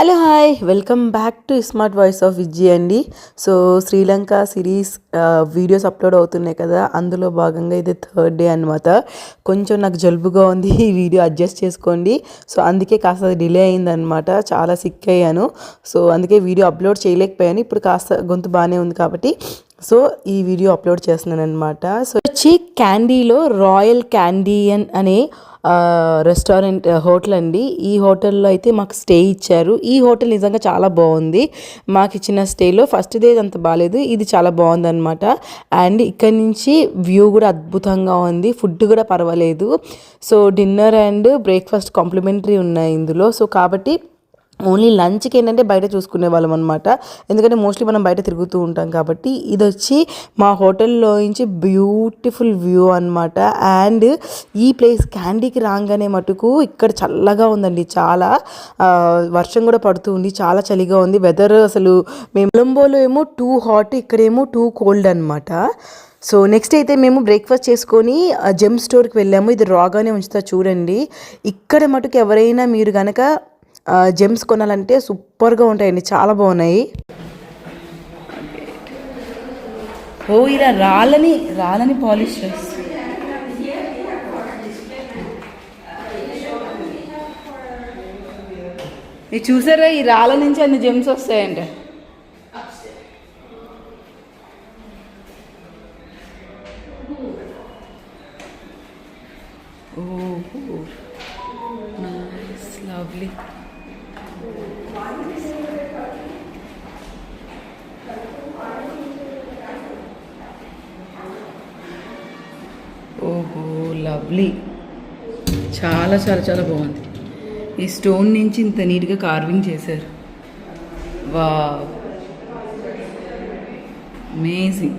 Hello hi. Welcome back to smart voice of Vijji అండి. So Sri Lanka series videos upload అవుతున్నాయి కదా. అందులో భాగంగా ఇది థర్డ్ డే అనమాట కొంచెం నాకు జలుబుగా ఉంది. ఈ వీడియో అడ్జస్ట్ చేసుకోండి. సో అందుకే కాస్త డిలే అయిందనమాట చాలా సిక్ అయ్యాను. సో అందుకే వీడియో అప్లోడ్ చేయలేకపోయాను. ఇప్పుడు కాస్త గొంతు బాగానే ఉంది కాబట్టి. సో ఈ వీడియో అప్లోడ్ చేస్తున్నాను అనమాట సో వచ్చి క్యాండీలో రాయల్ క్యాండీయన్ అనే రెస్టారెంట్ హోటల్ అండి. ఈ హోటల్లో అయితే మాకు స్టే ఇచ్చారు. ఈ హోటల్ నిజంగా చాలా బాగుంది. మాకు ఇచ్చిన స్టేలో ఫస్ట్ డే అంత బాగాలేదు. ఇది చాలా బాగుంది అనమాట అండ్ ఇక్కడ నుంచి వ్యూ కూడా అద్భుతంగా ఉంది. ఫుడ్ కూడా పర్వాలేదు. So dinner and breakfast complimentary ఉన్నాయి ఇందులో. సో కాబట్టి ఓన్లీ లంచ్కి ఏంటంటే బయట చూసుకునే వాళ్ళం అనమాట ఎందుకంటే మోస్ట్లీ మనం బయట తిరుగుతూ ఉంటాం కాబట్టి ఇది వచ్చి మా హోటల్లో నుంచి బ్యూటిఫుల్ వ్యూ అనమాట అండ్ ఈ ప్లేస్ క్యాండీకి రాగానే మటుకు ఇక్కడ చల్లగా ఉందండి చాలా. వర్షం కూడా పడుతూ ఉంది చాలా చలిగా ఉంది. వెదర్ అసలు మేము కొలంబోలో ఏమో టూ హాట్ ఇక్కడేమో టూ కోల్డ్ అనమాట సో నెక్స్ట్ అయితే మేము బ్రేక్ఫాస్ట్ చేసుకొని జెమ్ స్టోర్కి వెళ్ళాము. ఇది రాగానే ఉంచుతా చూడండి. ఇక్కడ మటుకు ఎవరైనా మీరు కనుక జెమ్స్ కొనాలంటే సూపర్గా ఉంటాయండి చాలా బాగున్నాయి. ఓ ఇలా రాళ్ళని రాళ్ళని పాలిష్ చేస్తారు ఇది చూసారా ఈ రాళ్ళ నుంచి అన్ని జెమ్స్ వస్తాయంట లవ్లీ. చాలా చాలా చాలా బాగుంది. ఈ స్టోన్ నుంచి ఇంత నీట్గా కార్వింగ్ చేశారు. వా అమేజింగ్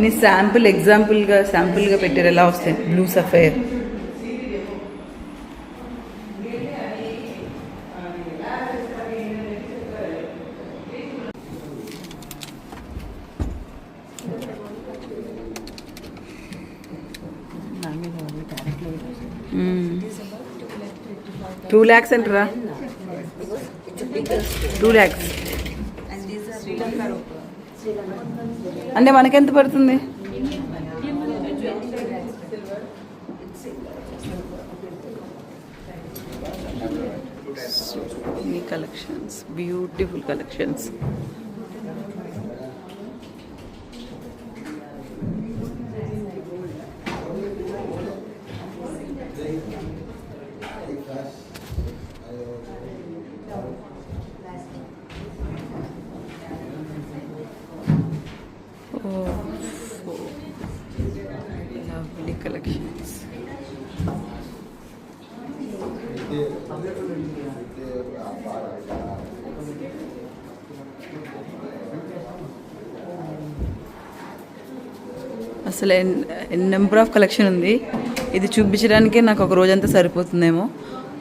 నీ శాంపుల్ ఎగ్జాంపుల్గా శాంపుల్గా పెట్టారు ఎలా వస్తాయి? బ్లూ సఫైర్ టూ ల్యాక్స్ అంటారా? టూ ల్యాక్స్. అంటే మనకెంత పడుతుంది? many collections beautiful collections oh, collections. అసలు ఎన్ నెంబర్ ఆఫ్ కలెక్షన్ ఉంది. ఇది చూపించడానికే నాకు ఒక రోజంతా సరిపోతుందేమో.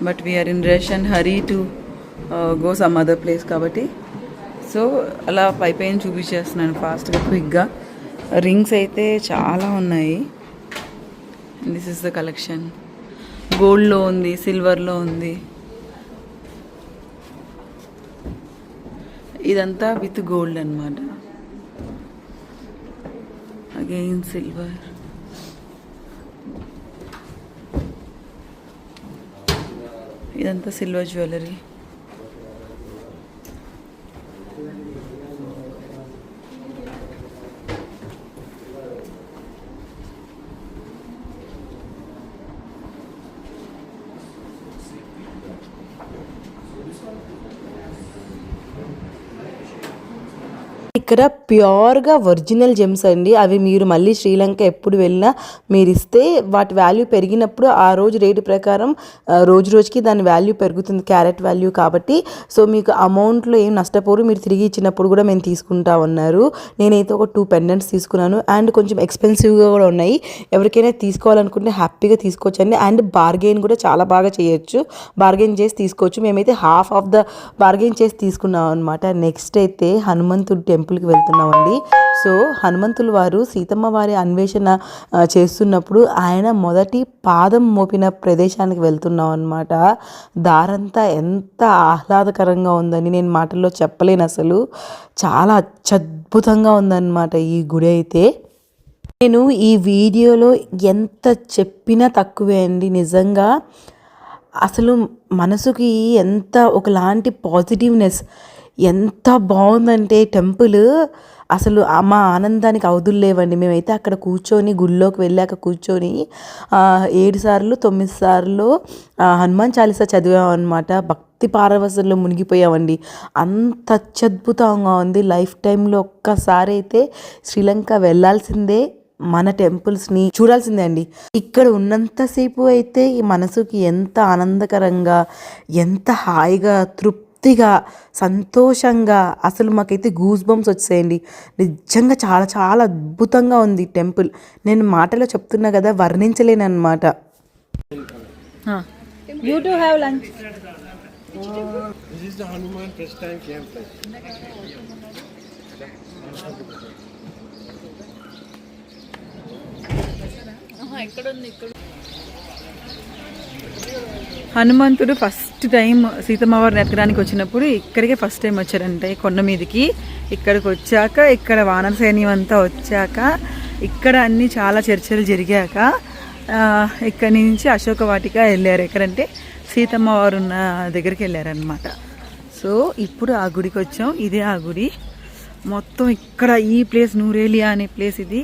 But we're in rush and hurry to go some other place కాబట్టి. సో అలా పై పైన చూపించేస్తున్నాను ఫాస్ట్గా క్విక్గా. రింగ్స్ అయితే చాలా ఉన్నాయి. దిస్ ఇస్ ద కలెక్షన్ గోల్డ్లో ఉంది సిల్వర్లో ఉంది. ఇదంతా విత్ గోల్డ్ అన్నమాట అగైన్ సిల్వర్ ఇదంతా సిల్వర్ జ్యువెలరీ ఇక్కడ ప్యూర్గా ఒరిజినల్ జెమ్స్ అండి. అవి మీరు మళ్ళీ శ్రీలంక ఎప్పుడు వెళ్ళినా మీరు ఇస్తే వాటి వాల్యూ పెరిగినప్పుడు ఆ రోజు రేటు ప్రకారం రోజు రోజుకి దాని వాల్యూ పెరుగుతుంది క్యారెట్ వాల్యూ కాబట్టి. సో మీకు అమౌంట్లో ఏం నష్టపోరు. మీరు తిరిగి ఇచ్చినప్పుడు కూడా మేము తీసుకుంటా ఉన్నారు. నేనైతే ఒక టూ పెండెంట్స్ తీసుకున్నాను. అండ్ కొంచెం ఎక్స్పెన్సివ్గా కూడా ఉన్నాయి. ఎవరికైనా తీసుకోవాలనుకుంటే హ్యాపీగా తీసుకోవచ్చండి. అండ్ బార్గెయిన్ కూడా చాలా బాగా చేయొచ్చు. బార్గెయిన్ చేసి తీసుకోవచ్చు. మేమైతే హాఫ్ ఆఫ్ ద బార్గెయిన్ చేసి తీసుకున్నాం అనమాట నెక్స్ట్ అయితే హనుమంతుడు టెంపుల్ టెంపుల్కి వెళ్తున్నామండి. సో హనుమంతుల వారు సీతమ్మ వారి అన్వేషణ చేస్తున్నప్పుడు ఆయన మొదటి పాదం మోపిన ప్రదేశానికి వెళ్తున్నాం అనమాట దారంతా ఎంత ఆహ్లాదకరంగా ఉందని నేను మాటల్లో చెప్పలేను అసలు. చాలా అత్యద్భుతంగా ఉందన్నమాట ఈ గుడి అయితే. నేను ఈ వీడియోలో ఎంత చెప్పినా తక్కువే అండి నిజంగా. అసలు మనసుకి ఎంత ఒకలాంటి పాజిటివ్నెస్ ఎంత బాగుందంటే టెంపుల్. అసలు మా ఆనందానికి అవధులు లేవండి. మేమైతే అక్కడ కూర్చొని గుళ్ళోకి వెళ్ళాక కూర్చొని ఏడు సార్లు తొమ్మిది సార్లు హనుమాన్ చాలీసా చదివామన్నమాట. భక్తి పారవశంలో మునిగిపోయామండి. అంత అత్యద్భుతంగా ఉంది. లైఫ్ టైంలో ఒక్కసారి అయితే శ్రీలంక వెళ్ళాల్సిందే మన టెంపుల్స్ని చూడాల్సిందే అండి. ఇక్కడ ఉన్నంతసేపు అయితే ఈ మనసుకి ఎంత ఆనందకరంగా ఎంత హాయిగా తృప్తి తృప్తిగా సంతోషంగా అసలు మాకైతే గూస్ బంప్స్ వచ్చాయండి. నిజంగా చాలా చాలా అద్భుతంగా ఉంది టెంపుల్. నేను మాటలో చెప్తున్నా కదా వర్ణించలేను అనమాట You too have హనుమంతుడు ఫస్ట్ టైం సీతమ్మ వారిని ఎత్తడానికి వచ్చినప్పుడు ఇక్కడికే ఫస్ట్ టైం వచ్చారంట ఈ కొండ మీదకి. ఇక్కడికి వచ్చాక ఇక్కడ వానరసైన్యం అంతా వచ్చాక ఇక్కడ అన్ని చాలా చర్చలు జరిగాక ఇక్కడి నుంచి అశోక వాటిక వెళ్ళారు. ఎక్కడంటే సీతమ్మ వారు ఉన్న దగ్గరికి వెళ్ళారనమాట సో ఇప్పుడు ఆ గుడికి వచ్చాం. ఇదే ఆ గుడి. మొత్తం ఇక్కడ ఈ ప్లేస్ నూరేలియా అనే ప్లేస్ ఇది.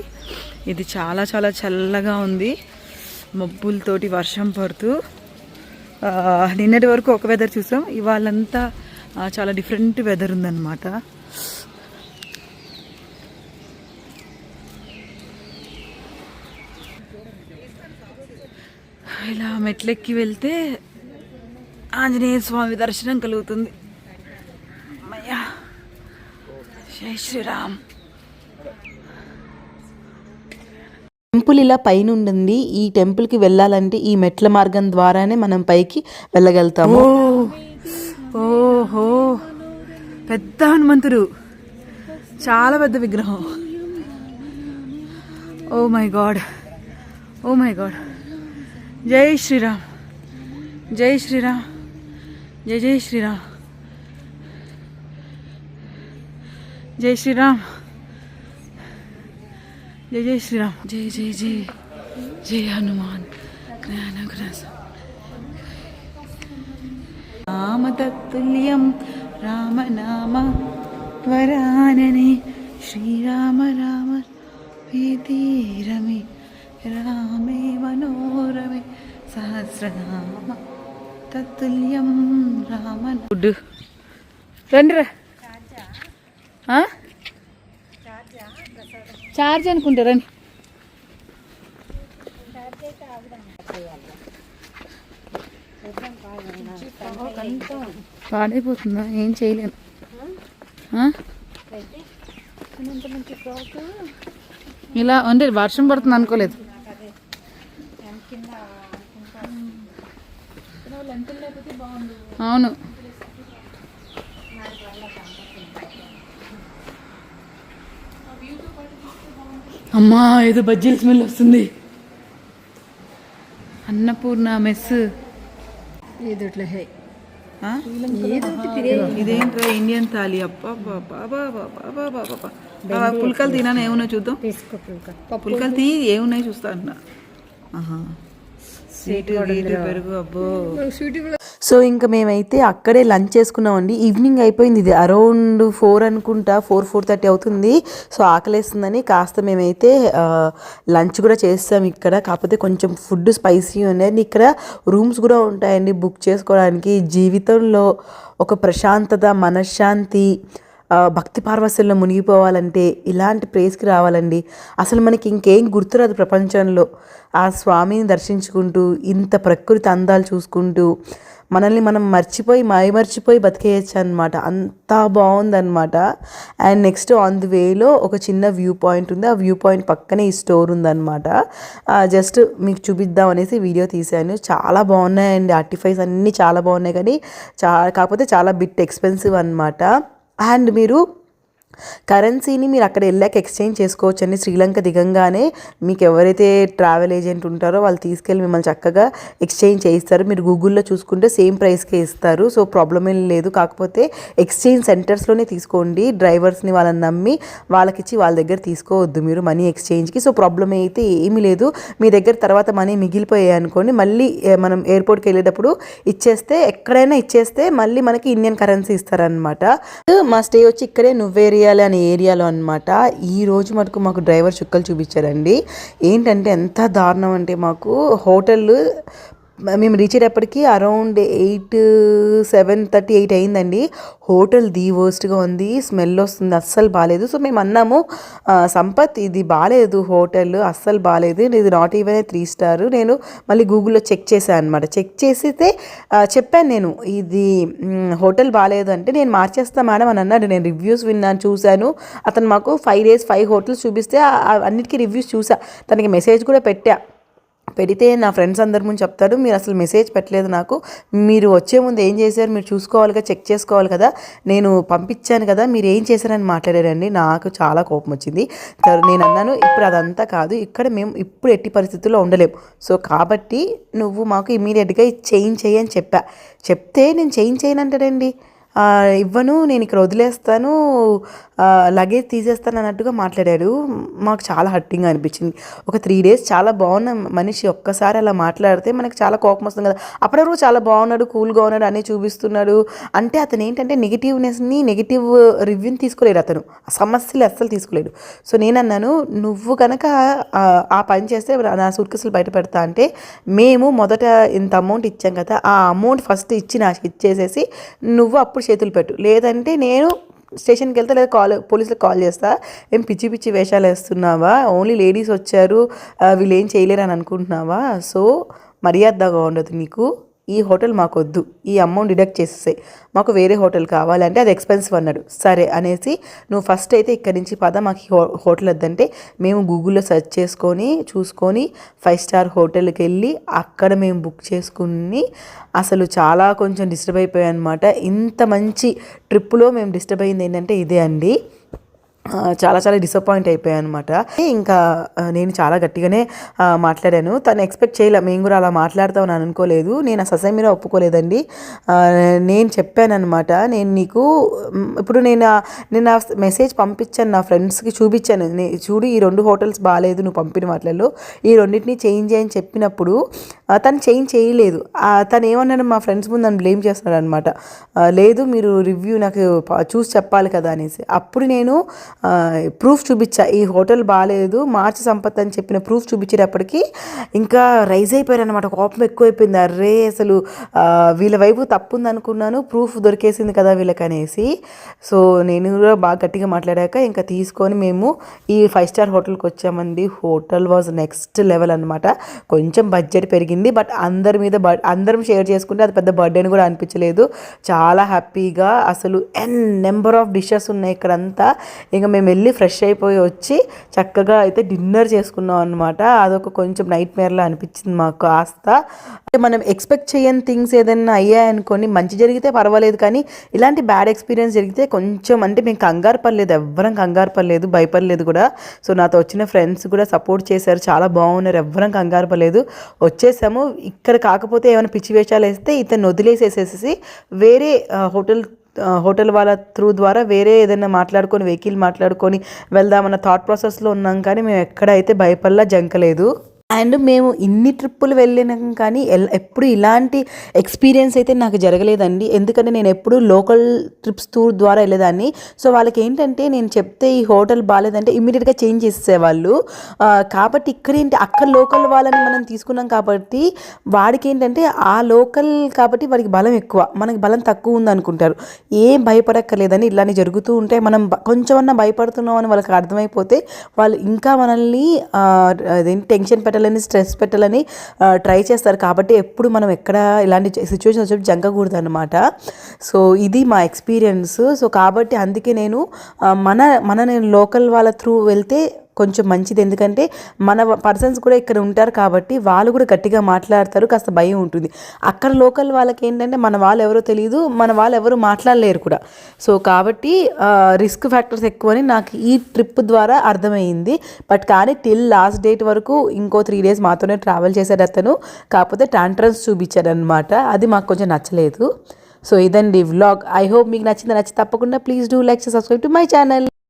ఇది చాలా చాలా చల్లగా ఉంది. మబ్బులతోటి వర్షం పడుతూ నిన్నటి వరకు ఒక వెదర్ చూసాం. ఇవాళంతా చాలా డిఫరెంట్ వెదర్ ఉందన్నమాట. ఇలా మెట్లెక్కి వెళ్తే ఆంజనేయ స్వామి దర్శనం కలుగుతుంది. అమ్మయ్యా. జై శ్రీరామ్. టెంపుల్ ఇలా పైన ఉండింది ఈ టెంపుల్కి వెళ్ళాలంటే ఈ మెట్ల మార్గం ద్వారానే మనం పైకి వెళ్ళగలుగుతాము. ఓహో. పెద్ద హనుమంతుడు. చాలా పెద్ద విగ్రహం. Oh my God. Oh my god. జై శ్రీరామ్. జై శ్రీరామ్. జై జై శ్రీరామ్. జై శ్రీరామ్. జై జై శ్రీరామ్ జై జై జై జై హనుమాన్ జ్ఞానగ్రహ రామతత్తుల్యం రామనామ వరాననే శ్రీరామ రామ వేదీరమే రామే మనోరమే సహస్రనామ తత్తుల్యం రామ ఫుడ్ రండి ఛార్జ్ ఆ? రండి. పాడైపోతుందా? ఏం చేయలేను ఇలా అంటే వర్షం పడుతుంది అనుకోలేదు. అవును. అమ్మా ఏదో బజ్జీల స్మెల్ వస్తుంది. అన్నపూర్ణ మెస్. ఆ? ఇదేంట్రా ఇండియన్ థాలీ? పుల్కలు తినాను? ఏమున్నాయి చూద్దాం. పుల్కలు తీ ఏమున్నాయి చూస్తా అంటున్నా. ఆహా. స్వీట్ పెరుగు అబ్బో. సో ఇంకా మేమైతే అక్కడే లంచ్ చేసుకున్నామండి. ఈవినింగ్ అయిపోయింది. ఇది అరౌండ్ ఫోర్ అనుకుంటా ఫోర్ ఫోర్ థర్టీ అవుతుంది. సో ఆకలేస్తుందని కాస్త మేమైతే లంచ్ కూడా చేస్తాం ఇక్కడ. కాకపోతే కొంచెం ఫుడ్ స్పైసీ ఉండేది ఇక్కడ రూమ్స్ కూడా ఉంటాయండి బుక్ చేసుకోవడానికి. జీవితంలో ఒక ప్రశాంతత మనశ్శాంతి భక్తి పార్వశల్లో మునిగిపోవాలంటే ఇలాంటి ప్లేస్కి రావాలండి. అసలు మనకి ఇంకేం గుర్తురాదు ప్రపంచంలో. ఆ స్వామిని దర్శించుకుంటూ ఇంత ప్రకృతి అందాలు చూసుకుంటూ మనల్ని మనం మర్చిపోయి మైమర్చిపోయి బతికేయచ్చు అనమాట అంత బాగుందన్నమాట. అండ్ నెక్స్ట్ ఆన్ ది వేలో ఒక చిన్న వ్యూ పాయింట్ ఉంది. ఆ వ్యూ పాయింట్ పక్కనే ఈ స్టోర్ ఉందన్నమాట. జస్ట్ మీకు చూపిద్దాం అనేసి వీడియో తీశాను. చాలా బాగున్నాయండి. ఆర్టిఫైస్ అన్నీ చాలా బాగున్నాయి కానీ చా కాకపోతే చాలా బిట్ ఎక్స్పెన్సివ్ అనమాట అండ్ మీరు కరెన్సీని మీరు అక్కడ వెళ్ళాక ఎక్స్చేంజ్ చేసుకోవచ్చు అండి శ్రీలంక దిగంగానే మీకు ఎవరైతే ట్రావెల్ ఏజెంట్ ఉంటారో వాళ్ళు తీసుకెళ్ళి మిమ్మల్ని చక్కగా ఎక్స్చేంజ్ చేయిస్తారు. మీరు గూగుల్లో చూసుకుంటే సేమ్ ప్రైస్కే ఇస్తారు. సో ప్రాబ్లం ఏం లేదు. కాకపోతే ఎక్స్చేంజ్ సెంటర్స్లోనే తీసుకోండి. డ్రైవర్స్ని వాళ్ళని నమ్మి వాళ్ళకిచ్చి వాళ్ళ దగ్గర తీసుకోవద్దు మీరు మనీ ఎక్స్చేంజ్కి. సో ప్రాబ్లం అయితే ఏమీ లేదు. మీ దగ్గర తర్వాత మనీ మిగిలిపోయాయి అనుకోండి మళ్ళీ మనం ఎయిర్పోర్ట్కి వెళ్ళేటప్పుడు ఇచ్చేస్తే ఎక్కడైనా ఇచ్చేస్తే మళ్ళీ మనకి ఇండియన్ కరెన్సీ ఇస్తారనమాట మా స్టే వచ్చి ఇక్కడే నువ్వేరియాలి అనే ఏరియాలో అనమాట ఈ రోజు మటుకు మాకు డ్రైవర్ చుక్కలు చూపించారండి. ఏంటంటే ఎంత దారుణం అంటే మాకు హోటల్ మేము రీచ్ అయ్యేటప్పటికి around eight seven thirty eight అయిందండి. హోటల్ ది వర్స్ట్గా ఉంది. స్మెల్ వస్తుంది. అస్సలు బాగాలేదు సో మేము అన్నాము సంపత్ ఇది బాగాలేదు హోటల్. అస్సలు బాగాలేదు ఇది నాట్ ఈవెన్ త్రీ స్టార్ నేను మళ్ళీ గూగుల్లో చెక్ చేశాను అనమాట చెక్ చేసితే చెప్పాను నేను ఇది హోటల్ బాగాలేదు అంటే నేను మార్చేస్తా మేడం అని అన్నాడు. నేను రివ్యూస్ విన్నాను చూశాను. అతను మాకు ఫైవ్ డేస్ ఫైవ్ హోటల్స్ చూపిస్తే అన్నిటికీ రివ్యూస్ చూసా. తనకి మెసేజ్ కూడా పెట్టా. పెడితే నా ఫ్రెండ్స్ అందరి ముందు చెప్తాడు మీరు అసలు మెసేజ్ పెట్టలేదు నాకు. మీరు వచ్చే ముందు ఏం చేశారు? మీరు చూసుకోవాలిగా చెక్ చేసుకోవాలి కదా. నేను పంపించాను కదా మీరు ఏం చేశారని మాట్లాడారండి. నాకు చాలా కోపం వచ్చింది. నేను అన్నాను ఇప్పుడు అదంతా కాదు ఇక్కడ మేము ఇప్పుడు ఎట్టి పరిస్థితుల్లో ఉండలేము సో కాబట్టి నువ్వు మాకు ఇమీడియట్గా చేంజ్ చేయని చెప్పా. చెప్తే నేను చేంజ్ చేయను ఇవ్వను నేను ఇక్కడ వదిలేస్తాను లగేజ్ తీసేస్తాను అన్నట్టుగా మాట్లాడాడు. మాకు చాలా హట్టింగ్ అనిపించింది. ఒక త్రీ డేస్ చాలా బాగున్న మనిషి ఒక్కసారి అలా మాట్లాడితే మనకు చాలా కోపం వస్తుంది కదా. అప్పటివరకు చాలా బాగున్నాడు కూల్గా ఉన్నాడు అన్నీ చూపిస్తున్నాడు. అంటే అతను ఏంటంటే నెగిటివ్నెస్ని నెగిటివ్ రివ్యూని తీసుకోలేడు అతను. ఆ సమస్యలు అస్సలు తీసుకోలేడు. సో నేను అన్నాను నువ్వు కనుక ఆ, పని చేస్తే నా సూట్ కేసులు బయట పెడతా అంటే మేము మొదట ఇంత అమౌంట్ ఇచ్చాం కదా ఆ అమౌంట్ ఫస్ట్ ఇచ్చి నాకు ఇచ్చేసేసి నువ్వు అప్పుడు చేతులు పెట్టు. లేదంటే నేను స్టేషన్కి వెళ్తే లేదా కాల్ పోలీసులకు కాల్ చేస్తా. ఏం పిచ్చి పిచ్చి వేషాలు వేస్తున్నావా? ఓన్లీ లేడీస్ వచ్చారు. వీళ్ళు ఏం చేయలేరు అని అనుకుంటున్నావా? సో మర్యాదగా ఉండదు నీకు. ఈ హోటల్ మాకొద్దు ఈ అమౌంట్ డిడక్ట్ చేసేసే మాకు వేరే హోటల్ కావాలంటే అది ఎక్స్పెన్సివ్ అన్నాడు. సరే అనేసి నువ్వు ఫస్ట్ అయితే ఇక్కడి నుంచి పద మాకు హో- హోటల్ వద్దంటే మేము గూగుల్లో సెర్చ్ చేసుకొని చూసుకొని ఫైవ్ స్టార్ హోటల్కి వెళ్ళి అక్కడ మేము బుక్ చేసుకుని అసలు చాలా కొంచెం డిస్టర్బ్ అయిపోయాయి అనమాట ఇంత మంచి ట్రిప్పులో మేము డిస్టర్బ్ అయింది ఏంటంటే ఇదే అండి. చాలా చాలా డిసప్పాయింట్ అయిపోయాను అనమాట ఇంకా నేను చాలా గట్టిగానే మాట్లాడాను. తను ఎక్స్పెక్ట్ చేయలే మేము కూడా అలా మాట్లాడతామని అనుకోలేదు. నేను ఆ ససై మీద ఒప్పుకోలేదండి. నేను చెప్పానమాట నేను నీకు ఇప్పుడు నేను నేను ఆ మెసేజ్ పంపించాను నా ఫ్రెండ్స్కి చూపించాను. చూడు ఈ రెండు హోటల్స్ బాగాలేదు నువ్వు పంపిన వాటిల్లో. ఈ రెండింటిని చేంజ్ చేయని చెప్పినప్పుడు తను చేంజ్ చేయలేదు. తను ఏమన్నాడు మా ఫ్రెండ్స్ ముందు నన్ను బ్లేమ్ చేస్తున్నాడు అనమాట లేదు మీరు రివ్యూ నాకు చూసి చెప్పాలి కదా అనేసి. అప్పుడు నేను ప్రూఫ్ చూపించా. ఈ హోటల్ బాగాలేదు మార్చి సంపత్ అని చెప్పిన ప్రూఫ్ చూపించేటప్పటికి ఇంకా రైజ్ అయిపోయారు అనమాట కోపం ఎక్కువైపోయింది. అర్రే అసలు వీళ్ళ వైపు తప్పు ఉందనుకున్నాను ప్రూఫ్ దొరికేసింది కదా వీళ్ళకనేసి. సో నేను కూడా బాగా గట్టిగా మాట్లాడాక ఇంకా తీసుకొని మేము ఈ ఫైవ్ స్టార్ హోటల్కి వచ్చామండి. హోటల్ వాజ్ నెక్స్ట్ లెవెల్ అనమాట కొంచెం బడ్జెట్ పెరిగింది బట్ అందరి మీద బ అందరం షేర్ చేసుకుంటే అది పెద్ద బర్త్డే అని కూడా అనిపించలేదు. చాలా హ్యాపీగా అసలు ఎన్ నెంబర్ ఆఫ్ డిషెస్ ఉన్నాయి ఇక్కడంతా. ఇంకా మేము వెళ్ళి ఫ్రెష్ అయిపోయి వచ్చి చక్కగా అయితే డిన్నర్ చేసుకున్నాం అనమాట అదొక కొంచెం నైట్ మేర్లా అనిపించింది మాకు కాస్త అంటే మనం ఎక్స్పెక్ట్ చేయని థింగ్స్ ఏదైనా అయ్యాయనుకోని మంచి జరిగితే పర్వాలేదు కానీ ఇలాంటి బ్యాడ్ ఎక్స్పీరియన్స్ జరిగితే కొంచెం అంటే మేము కంగారు పడలేదు ఎవ్వరం కంగారు పడలేదు భయపడలేదు కూడా. సో నాతో వచ్చిన ఫ్రెండ్స్ కూడా సపోర్ట్ చేశారు చాలా బాగున్నారు ఎవ్వరం కంగారు పడలేదు. వచ్చేసాము. ఇక్కడ కాకపోతే ఏమైనా పిచ్చి వేషాలు వేస్తే ఇతను వదిలేసేసేసి వేరే హోటల్ హోటల్ వాళ్ళ త్రూ ద్వారా వేరే ఏదైనా మాట్లాడుకొని వెహికల్ మాట్లాడుకొని వెళ్దామన్న థాట్ ప్రాసెస్లో ఉన్నాం కానీ మేము ఎక్కడైతే భయపడలా జంకలేదు. అండ్ మేము ఇన్ని ట్రిప్పులు వెళ్ళినాం కానీ ఎల్- ఎప్పుడు ఇలాంటి ఎక్స్పీరియన్స్ అయితే నాకు జరగలేదండి. ఎందుకంటే నేను ఎప్పుడు లోకల్ ట్రిప్స్ టూర్ ద్వారా వెళ్ళేదాన్ని. సో వాళ్ళకి ఏంటంటే నేను చెప్తే ఈ హోటల్ బాగాలేదంటే ఇమ్మీడియట్గా చేంజ్ చేసేవాళ్ళు కాబట్టి ఇక్కడ ఏంటి అక్కడ లోకల్ వాళ్ళని మనం తీసుకున్నాం కాబట్టి వాడికి ఏంటంటే ఆ లోకల్ కాబట్టి వాడికి బలం ఎక్కువ. మనకి బలం తక్కువ ఉంది అనుకుంటారు ఏం భయపడక్కర్లేదని ఇలానే జరుగుతూ ఉంటే మనం కొంచెమన్నా భయపడుతున్నాం అని వాళ్ళకి అర్థమైపోతే వాళ్ళు ఇంకా మనల్ని ఆ, అదేంటి టెన్షన్ పెట్టాలని స్ట్రెస్ పెట్టాలని ట్రై చేస్తారు. కాబట్టి ఎప్పుడు మనం ఎక్కడ ఇలాంటి సిచ్యువేషన్ వచ్చి జంకకూడదు అనమాట సో ఇది మా ఎక్స్పీరియన్స్ సో కాబట్టి అందుకే నేను మన మన నేను లోకల్ వాళ్ళ త్రూ వెళ్తే కొంచెం మంచిది. ఎందుకంటే మన పర్సన్స్ కూడా ఇక్కడ ఉంటారు కాబట్టి వాళ్ళు కూడా గట్టిగా మాట్లాడతారు కాస్త భయం ఉంటుంది. అక్కడ లోకల్ వాళ్ళకి ఏంటంటే మన వాళ్ళు ఎవరో తెలియదు మన వాళ్ళు ఎవరు మాట్లాడలేరు కూడా. సో కాబట్టి రిస్క్ ఫ్యాక్టర్స్ ఎక్కువని నాకు ఈ ట్రిప్ ద్వారా అర్థమైంది. బట్ కానీ టిల్ లాస్ట్ డేట్ వరకు ఇంకో త్రీ డేస్ మాతోనే ట్రావెల్ చేశాడు అతను. కాకపోతే టాంట్రన్స్ చూపించాడు అనమాట అది మాకు కొంచెం నచ్చలేదు. సో ఇదండి వ్లాగ్. ఐ హోప్ మీకు నచ్చింది. నచ్చి తప్పకుండా please do like subscribe to my channel.